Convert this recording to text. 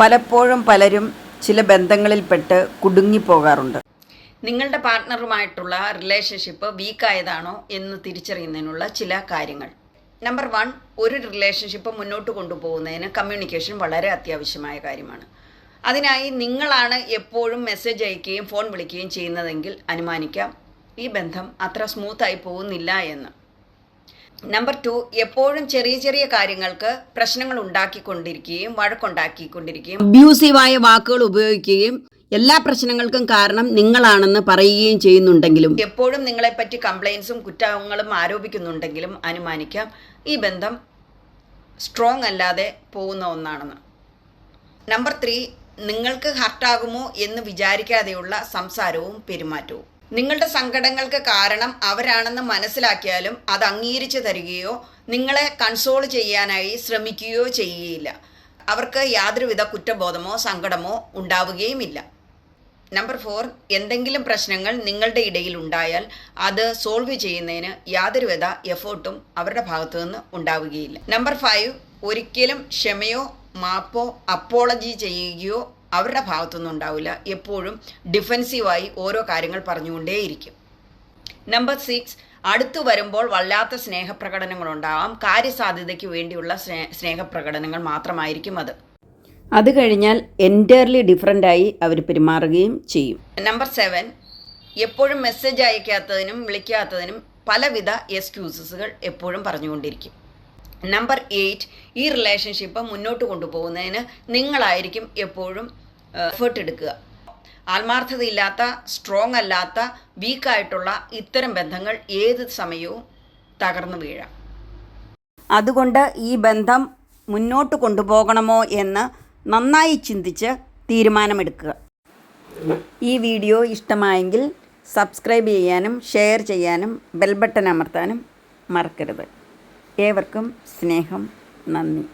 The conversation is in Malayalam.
പലപ്പോഴും പലരും ചില ബന്ധങ്ങളിൽപ്പെട്ട് കുടുങ്ങിപ്പോകാറുണ്ട്. നിങ്ങളുടെ പാർട്ട്ണറുമായിട്ടുള്ള റിലേഷൻഷിപ്പ് വീക്കായതാണോ എന്ന് തിരിച്ചറിയുന്നതിനുള്ള ചില കാര്യങ്ങൾ. നമ്പർ വൺ ഒരു റിലേഷൻഷിപ്പ് മുന്നോട്ട് കൊണ്ടുപോകുന്നതിന് കമ്മ്യൂണിക്കേഷൻ വളരെ അത്യാവശ്യമായ കാര്യമാണ്. അതിനായി നിങ്ങളാണ് എപ്പോഴും മെസ്സേജ് അയക്കുകയും ഫോൺ വിളിക്കുകയും ചെയ്യുന്നതെങ്കിൽ അനുമാനിക്കാം ഈ ബന്ധം അത്ര സ്മൂത്തായി പോകുന്നില്ല എന്ന്. നമ്പർ ടു എപ്പോഴും ചെറിയ ചെറിയ കാര്യങ്ങൾക്ക് പ്രശ്നങ്ങൾ ഉണ്ടാക്കിക്കൊണ്ടിരിക്കുകയും വഴക്കുണ്ടാക്കിക്കൊണ്ടിരിക്കുകയും അബ്യൂസീവായ വാക്കുകൾ ഉപയോഗിക്കുകയും എല്ലാ പ്രശ്നങ്ങൾക്കും കാരണം നിങ്ങളാണെന്ന് പറയുകയും ചെയ്യുന്നുണ്ടെങ്കിലും എപ്പോഴും നിങ്ങളെ പറ്റി കംപ്ലൈൻസും കുറ്റങ്ങളും ആരോപിക്കുന്നുണ്ടെങ്കിലും അനുമാനിക്കാം. ഈ ബന്ധം സ്ട്രോങ് അല്ലാതെ പോകുന്ന ഒന്നാണെന്ന്. നമ്പർ ത്രീ നിങ്ങൾക്ക് ഹർട്ടാകുമോ എന്ന് വിചാരിക്കാതെയുള്ള സംസാരവും പെരുമാറ്റവും. നിങ്ങളുടെ സങ്കടങ്ങൾക്ക് കാരണം അവരാണെന്ന് മനസ്സിലാക്കിയാലും അത് അംഗീകരിച്ചു തരികയോ നിങ്ങളെ കൺസോൾ ചെയ്യാനായി ശ്രമിക്കുകയോ ചെയ്യുകയില്ല. അവർക്ക് യാതൊരുവിധ കുറ്റബോധമോ സങ്കടമോ ഉണ്ടാവുകയുമില്ല. നമ്പർ ഫോർ എന്തെങ്കിലും പ്രശ്നങ്ങൾ നിങ്ങളുടെ ഇടയിൽ ഉണ്ടായാൽ അത് സോൾവ് ചെയ്യുന്നതിന് യാതൊരുവിധ എഫേർട്ടും അവരുടെ ഭാഗത്തു നിന്ന് ഉണ്ടാവുകയില്ല. നമ്പർ ഫൈവ് ഒരിക്കലും ക്ഷമയോ മാപ്പോ അപ്പോളജി ചെയ്യുകയോ അവരുടെ ഭാഗത്തൊന്നും ഉണ്ടാവില്ല. എപ്പോഴും ഡിഫെൻസീവായി ഓരോ കാര്യങ്ങൾ പറഞ്ഞുകൊണ്ടേയിരിക്കും. നമ്പർ സിക്സ് അടുത്തു വരുമ്പോൾ വല്ലാത്ത സ്നേഹപ്രകടനങ്ങളുണ്ടാവാം. കാര്യസാധ്യതയ്ക്ക് വേണ്ടിയുള്ള സ്നേ സ്നേഹപ്രകടനങ്ങൾ മാത്രമായിരിക്കും അത്. അത് കഴിഞ്ഞാൽ എന്റയർലി ഡിഫറെന്റായി അവർ പെരുമാറുകയും ചെയ്യും. നമ്പർ സെവൻ എപ്പോഴും മെസ്സേജ് അയക്കാത്തതിനും വിളിക്കാത്തതിനും പലവിധ എക്സ്ക്യൂസസുകൾ എപ്പോഴും പറഞ്ഞുകൊണ്ടിരിക്കും. നമ്പർ എയ്റ്റ് ഈ റിലേഷൻഷിപ്പ് മുന്നോട്ട് കൊണ്ടുപോകുന്നതിന് നിങ്ങളായിരിക്കും എപ്പോഴും എഫേർട്ട് എടുക്കുക. ആത്മാർത്ഥതയില്ലാത്ത സ്ട്രോങ് അല്ലാത്ത വീക്കായിട്ടുള്ള ഇത്തരം ബന്ധങ്ങൾ ഏത് സമയവും തകർന്നു വീഴാം. അതുകൊണ്ട് ഈ ബന്ധം മുന്നോട്ട് കൊണ്ടുപോകണമോ എന്ന് നന്നായി ചിന്തിച്ച് തീരുമാനമെടുക്കുക. ഈ വീഡിയോ ഇഷ്ടമായെങ്കിൽ സബ്സ്ക്രൈബ് ചെയ്യാനും ഷെയർ ചെയ്യാനും ബെൽബട്ടൺ അമർത്താനും മറക്കരുത്. ഏവർക്കും സ്നേഹം നന്ദി.